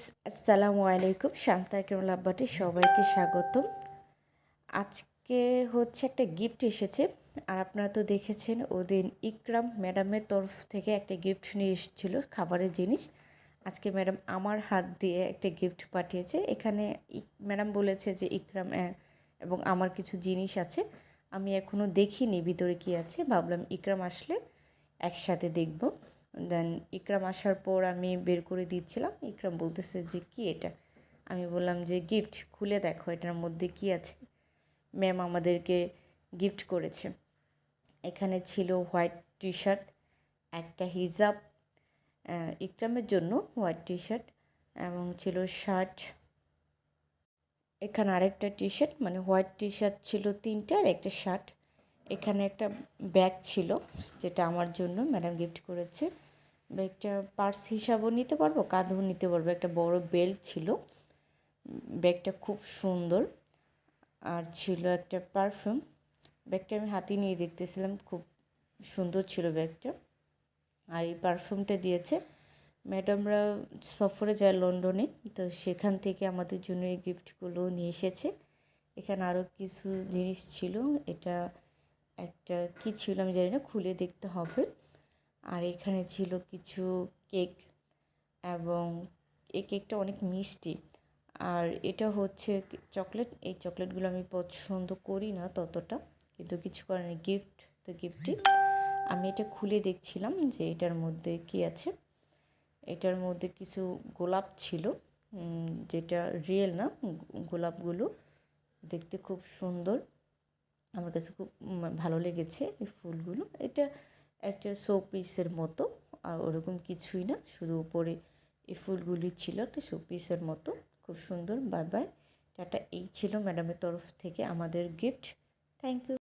Guys আসসালামু আলাইকুম। শান্তা কেমন আব্বাটি সবাইকে স্বাগতম। আজকে হচ্ছে একটা গিফট এসেছে। আর আপনারা তো দেখেছেন, ওদিন ইকরাম ম্যাডামের তরফ থেকে একটা গিফট নিয়ে এসেছিল, খাবারের জিনিস। আজকে ম্যাডাম আমার হাত দিয়ে একটা গিফট পাঠিয়েছে। এখানে ম্যাডাম বলেছে যে ইকরাম এবং আমার কিছু জিনিস আছে। আমি এখনও দেখিনি ভিতরে কী আছে। ভাবলাম ইকরাম আসলে একসাথে দেখব। দেন ইকরাম আসার পর আমি বের করে দিচ্ছিলাম। ইকরাম বলতেছে যে, কি এটা? আমি বললাম যে গিফট খুলে দেখো, এটার মধ্যে কি আছে? ম্যাম আমাদেরকে গিফট করেছে। এখানে ছিল হোয়াইট টি শার্ট একটা হিজাব ইকরামের জন্য হোয়াইট টি শার্ট এবং ছিল শার্ট এখানে আরেকটা টি শার্ট মানে হোয়াইট টি শার্ট ছিল তিনটে আর একটা শার্ট এখানে একটা ব্যাগ ছিল, যেটা আমার জন্য ম্যাডাম গিফট করেছে। ব্যাগটা পার্স হিসাবেও নিতে পারব, কাঁধেও নিতে পারব। একটা বড় বেল্ট ছিল। ব্যাগটা খুব সুন্দর। আর ছিল একটা পারফিউম ব্যাগটা আমি হাতে নিয়ে দেখতেছিলাম, খুব সুন্দর ছিল ব্যাগটা। আর এই পারফিউমটা দিয়েছে ম্যাডামরা সফরে যায় লন্ডনে, তো সেখান থেকে আমাদের জন্য এই গিফটগুলো নিয়ে এসেছে। এখানে আরও কিছু জিনিস ছিল। এটা একটা কি ছিল আমি জানি না, খুলে দেখতে হবে। আর এখানে ছিল কিছু কেক এবং এই কেকটা অনেক মিষ্টি। আর এটা হচ্ছে চকলেট। এই চকলেটগুলো আমি পছন্দ করি না ততটা, কিন্তু কিছু নেই গিফট তো গিফটই আমি এটা খুলে দেখছিলাম যে এটার মধ্যে কি আছে। এটার মধ্যে কিছু গোলাপ ছিল যেটা রিয়েল না, গোলাপগুলো। দেখতে খুব সুন্দর। আমার কাছে খুব ভালো লেগেছে এই ফুলগুলো। এটা একটা শো পিসের মতো, আর ওরকম কিছুই না, শুধু উপরে এই ফুলগুলি ছিল একটা শো পিসের মতো। খুব সুন্দর বাই বাই টাটা, এই ছিল ম্যাডামের তরফ থেকে আমাদের গিফট থ্যাংক ইউ